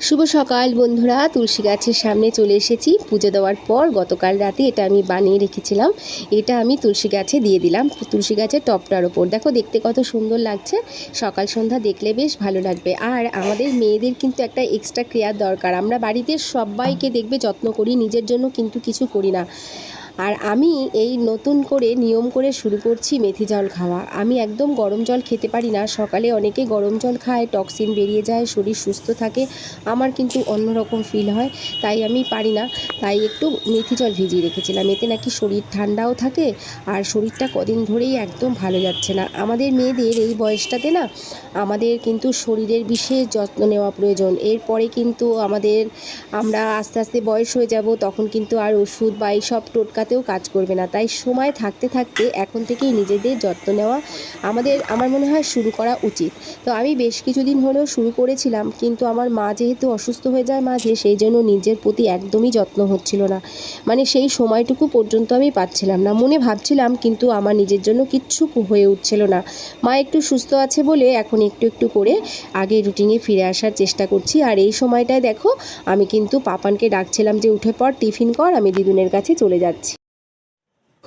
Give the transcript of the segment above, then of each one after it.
শুভ সকাল বন্ধুরা, তুলসী গাছের সামনে চলে এসেছি। পুজো দেওয়ার পর গতকাল রাতে এটা আমি বানিয়ে রেখেছিলাম। এটা আমি তুলসী গাছে দিয়ে দিলাম। তুলসী গাছের টপটার ওপর। দেখো, দেখতে কত সুন্দর লাগছে। সকাল সন্ধ্যা দেখলে বেশ ভালো লাগবে। আর আমাদের মেয়েদের কিন্তু একটা এক্সট্রা কেয়ার দরকার। আমরা বাড়িতে সবাইকে দেখবে যত্ন করি, নিজের জন্য কিন্তু কিছু করি না। আর আমি এই নতুন করে নিয়ম করে শুরু করছি মেথি জল খাওয়া। আমি একদম গরম জল খেতে পারি না। সকালে অনেকে গরম জল খায়, টক্সিন বেরিয়ে যায়, শরীর সুস্থ থাকে। আমার কিন্তু অন্যরকম ফিল হয়, তাই আমি পারি না। তাই একটু মেথি জল ভিজিয়ে রেখেছিলাম। এতে নাকি শরীর ঠান্ডাও থাকে আর শরীরটা কদিন ধরেই একদম ভালো যাচ্ছে না। আমাদের মেয়েদের এই বয়সটাতে না, আমাদের কিন্তু শরীরের বিশেষ যত্ন নেওয়া প্রয়োজন। এরপরে কিন্তু আমাদের, আমরা আস্তে আস্তে বয়স হয়ে যাব, তখন কিন্তু আর ওষুধ বা এইসব টোটকাতেও কাজ করবে না। তাই সময় থাকতে থাকতে এখন থেকেই নিজেদের যত্ন নেওয়া আমাদের, আমার মনে হয় শুরু করা উচিত। তো আমি বেশ কিছুদিন হলেও শুরু করেছিলাম, কিন্তু আমার মা যেহেতু অসুস্থ হয়ে যায় মাঝে, সেই জন্য নিজের প্রতি একদমই যত্ন হচ্ছিল না। মানে সেই সময়টুকু পর্যন্ত আমি পাচ্ছিলাম না। মনে ভাবছিলাম, কিন্তু আমার নিজের জন্য কিচ্ছু হয়ে উঠছিল না। মা একটু সুস্থ আছে বলে এখন একটু একটু করে আগে রুটিনে ফিরে আসার চেষ্টা করছি। আর এই সময়টায় দেখো, আমি কিন্তু পাপানকে ডাকছিলাম যে, উঠে পর টিফিন কর, আমি দিদুনের কাছে চলে যাচ্ছি।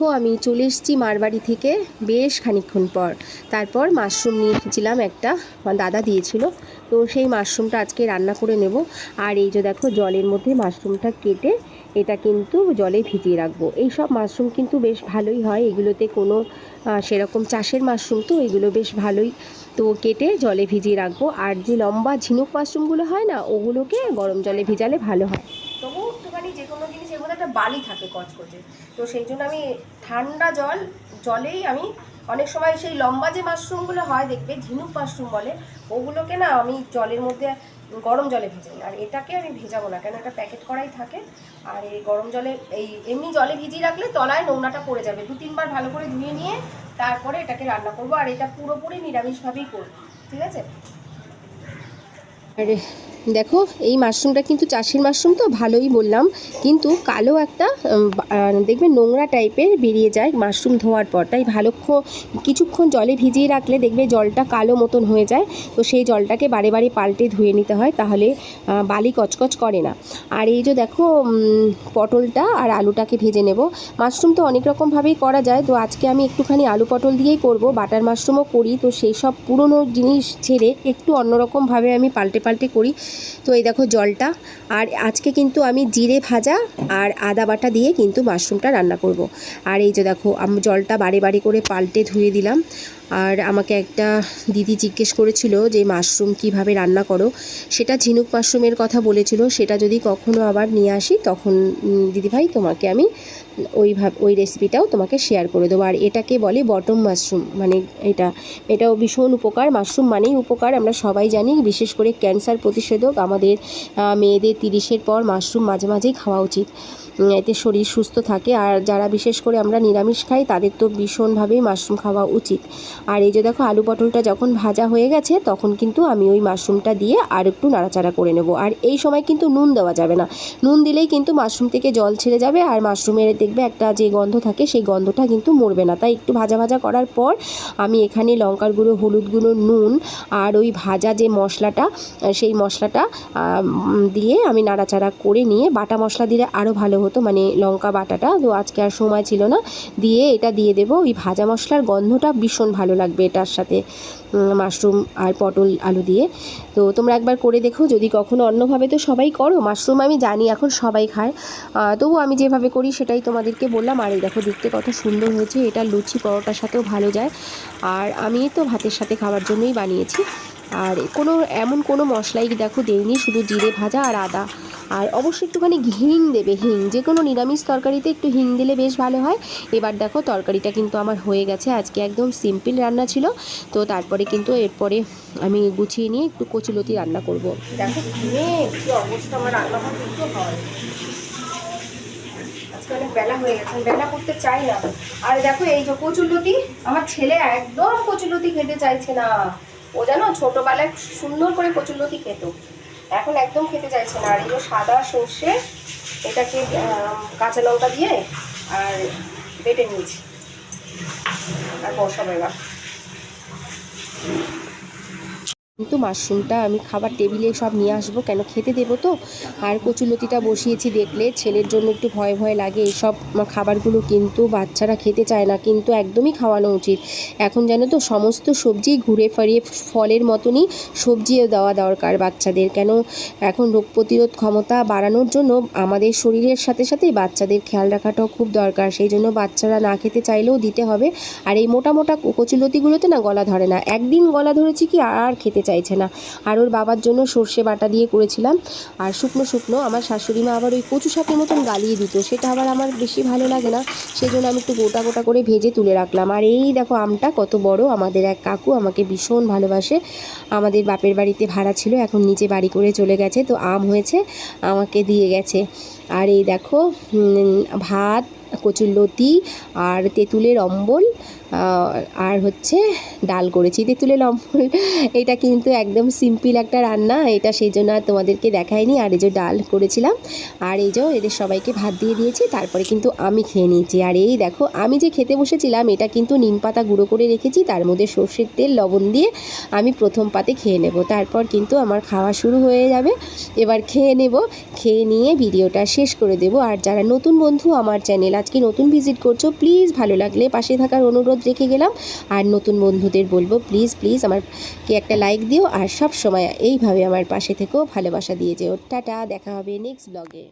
দেখো, আমি চলে এসেছি মার বাড়ি থেকে বেশ খানিকক্ষণ পর। তারপর মাশরুম নিয়ে এসেছিলাম একটা, আমার দাদা দিয়েছিল। তো সেই মাশরুমটা আজকে রান্না করে নেব। আর এই যে দেখো, জলের মধ্যে মাশরুমটা কেটে এটা কিন্তু জলে ভিজিয়ে রাখব। এই সব মাশরুম কিন্তু বেশ ভালোই হয়। এগুলোতে কোনো সেরকম চাষের মাশরুম তো এগুলো বেশ ভালোই। তো কেটে জলে ভিজিয়ে রাখব। আর যে লম্বা ঝিনুক মাশরুমগুলো হয় না, ওগুলোকে গরম জলে ভিজালে ভালো হয় তবু একটুখানি যে কোনো জিনিসের মধ্যে একটা বালি থাকে কচকচে। তো সেই জন্য আমি ঠান্ডা জল, জলেই আমি অনেক সময় সেই লম্বা যে মাশরুমগুলো হয় দেখবে, ঝিনুক মাশরুম বলে, ওগুলোকে না আমি জলের মধ্যে গরম জলে ভেজাই আর এটাকে আমি ভেজাবো না, কেন এটা প্যাকেট করাই থাকে। আর এই গরম জলে, এই এমনি জলে ভিজিয়ে রাখলে তলায় নোংরাটা পড়ে যাবে। দু তিনবার ভালো করে ধুয়ে নিয়ে তারপরে এটাকে রান্না করব। আর এটা পুরোপুরি নিরামিষভাবেই করব। ঠিক আছে? আর দেখো, এই মাশরুমটা কিন্তু চাষের মাশরুম তো, ভালোই বললাম। কিন্তু কালো একটা দেখবে নোংরা টাইপের বেরিয়ে যায় মাশরুম ধোয়ার পর। তাই ভালোক্ষণ কিছুক্ষণ জলে ভিজিয়ে রাখলে দেখবে জলটা কালো মতন হয়ে যায়। তো সেই জলটাকে বারে বারে পাল্টে ধুয়ে নিতে হয়, তাহলে বালি কচকচ করে না। আর এই যে দেখো পটলটা আর আলুটাকে ভেজে নেব। মাশরুম তো অনেক রকমভাবেই করা যায়। তো আজকে আমি একটুখানি আলু পটল দিয়েই করব। বাটার মাশরুমও করি। তো সেই সব পুরনো জিনিস ছেড়ে একটু অন্যরকমভাবে আমি পাল্টে পাল্টে করি। তো এই দেখো জলটা আর আজকে কিন্তু আমি জিরে ভাজা আর আদা বাটা দিয়ে কিন্তু মাশরুমটা রান্না করব। আর এই যে দেখো, আমি জলটা বারে বারে করে পাল্টে ধুয়ে দিলাম আর আমাকে একটা দিদি জিজ্ঞেস করেছিল যে, মাশরুম কীভাবে রান্না করো? সেটা ঝিনুক মাশরুমের কথা বলেছিল, সেটা যদি কখনো আবার নিয়ে আসি, তখন দিদিভাই তোমাকে আমি ওইভাবে, ওই রেসিপিটাও তোমাকে শেয়ার করে দেবো। আর এটাকে বলে বটম মাশরুম মানে এটা, এটাও ভীষণ উপকার। মাশরুম মানেই উপকার, আমরা সবাই জানি, বিশেষ করে ক্যান্সার প্রতিষেধক আমাদের মেয়েদের তিরিশের পর মাশরুম মাঝে মাঝেই খাওয়া উচিত। এতে শরীর সুস্থ থাকে। আর যারা বিশেষ করে আমরা নিরামিষ খাই, তাদের তো ভীষণভাবেই মাশরুম খাওয়া উচিত। আর এই যে দেখো, আলু পটলটা যখন ভাজা হয়ে গেছে, তখন কিন্তু আমি ওই মাশরুমটা দিয়ে আর একটু নাড়াচাড়া করে নেব। আর এই সময় কিন্তু নুন দেওয়া যাবে না। নুন দিলেই কিন্তু মাশরুম থেকে জল ছেড়ে যাবে, আর মাশরুমের দেখবে একটা যে গন্ধ থাকে, সেই গন্ধটা কিন্তু মরবে না। তাই একটু ভাজা ভাজা করার পর আমি এখানে লঙ্কার গুঁড়ো, হলুদ গুঁড়ো, নুন আর ওই ভাজা যে মশলাটা, সেই মশলাটা দিয়ে আমি নাড়াচাড়া করে নিয়ে বাটা মশলা দিলে আরও ভালো হতো মানে লঙ্কা বাটাটা। তো আজকে আর সময় ছিল না। দিয়ে এটা দিয়ে দেবো। ওই ভাজা মশলার গন্ধটা ভীষণ ভালো লাগবে এটার সাথে মাশরুম আর পটল আলু দিয়ে। তো তোমরা একবার করে দেখো। যদি কখনো অন্যভাবে তো সবাই করো। মাশরুম আমি জানি এখন সবাই খায়। তবু আমি যেভাবে করি সেটাই তোমাদেরকে বললাম। আর এই দেখো, দেখতে কত সুন্দর হয়েছে। এটা লুচি পরোটার সাথেও ভালো যায়। আর আমি তো ভাতের সাথে খাওয়ার জন্যই বানিয়েছি। আর কোনো, এমন কোনো মশলাই দেখো দেইনি, শুধু জিরে ভাজা আর আদা। আর অবশ্যই একটুখানি হিং দেবে, হিং। যে কোনো নিরামিষ তরকারিতে একটু হিং দিলে বেশ ভালো হয়। এবার দেখো তরকারিটা কিন্তু আমার হয়ে গেছে, আজকে একদম সিম্পল রান্না ছিল। তো তারপরে কিন্তু এরপরে আমি গুছিয়ে নিয়ে একটু কচুলতি রান্না করব। দেখো আমার বেলা হয়ে গেছে বেলা করতে চাই না। আর দেখো এই যে কচুলতি আমার ছেলে একদম কচুলতি খেতে চাইছে না। ও জানো ছোটোবেলায় সুন্দর করে কচুলতি খেত। এখন একদম খেতে চাইছে না। আর এই সাদা সর্ষে, এটাকে কাঁচা লঙ্কা দিয়ে আর বেটে নিয়েছি। আর বসাবো এবার। কিন্তু মাশরুমটা, আমি খাবার টেবিলে সব নিয়ে আসব। কেন খেতে দেবো তো? আর কচুলতিটা বসিয়েছি দেখলে, ছেলের জন্য একটু ভয় ভয় লাগে। এইসব খাবারগুলো কিন্তু বাচ্চারা খেতে চায় না, কিন্তু একদমই খাওয়ানো উচিত। এখন জানো তো, সমস্ত সবজি ঘুরে ফিরিয়ে ফলের মতনই সবজিও দেওয়া দরকার বাচ্চাদের। কেন এখন রোগ প্রতিরোধ ক্ষমতা বাড়ানোর জন্য আমাদের শরীরের সাথে সাথে বাচ্চাদের খেয়াল রাখাটাও খুব দরকার। সেই জন্য বাচ্চারা না খেতে চাইলেও দিতে হবে। আর এই মোটা মোটা কচুলতিগুলোতে না গলা ধরে না। একদিন গলা ধরেছি কি আর খেতে চাইছে না। আর ওর বাবার জন্য সর্ষে বাটা দিয়ে করেছিলাম। আর শুকনো শুকনো আমার শাশুড়ি মা আবার ওই কচু শাকের মতন গালিয়ে দিত। সেটা আবার আমার বেশি ভালো লাগে না। সেই জন্য আমি একটু গোটা গোটা করে ভেজে তুলে রাখলাম। আর এই দেখো আমটা কত বড়। আমাদের এক কাকু আমাকে ভীষণ ভালোবাসে। আমাদের বাপের বাড়িতে ভাড়া ছিল। এখন নিচে বাড়ি করে চলে গেছে। তো আম হয়েছে, আমাকে দিয়ে গেছে। আর এই দেখো ভাত কচুরলতি আর তেঁতুলের অম্বল আর হচ্ছে ডাল করেছি। তেঁতুলের অম্বল, এটা কিন্তু একদম সিম্পল একটা রান্না, এটা সেই জন্য আর তোমাদেরকে দেখায়নি আর এই যে ডাল করেছিলাম, আর এই যে এদের সবাইকে ভাত দিয়ে দিয়েছি, তারপরে কিন্তু আমি খেয়ে নিয়েছি। আর এই দেখো, আমি যে খেতে বসেছিলাম, এটা কিন্তু নিম পাতা গুঁড়ো করে রেখেছি, তার মধ্যে সর্ষের তেল, লবণ দিয়ে আমি প্রথম পাতে খেয়ে নেব। তারপর কিন্তু আমার খাওয়া শুরু হয়ে যাবে। এবার খেয়ে নেব, খেয়ে নিয়ে ভিডিওটা শেষ করে দেব। আর যারা নতুন বন্ধু আমার চ্যানেল আজকে নতুন ভিজিট করছ প্লিজ ভালো লাগলে পাশে থাকার অনুরোধ রেখে গেলাম। আর নতুন বন্ধুদের বলব প্লিজ প্লিজ আমার আমারকে একটা লাইক দিও। আর সব সময় এইভাবে আমার পাশে থেকেও ভালোবাসা দিয়ে যেও। টাটা, দেখা হবে নেক্সট ব্লগে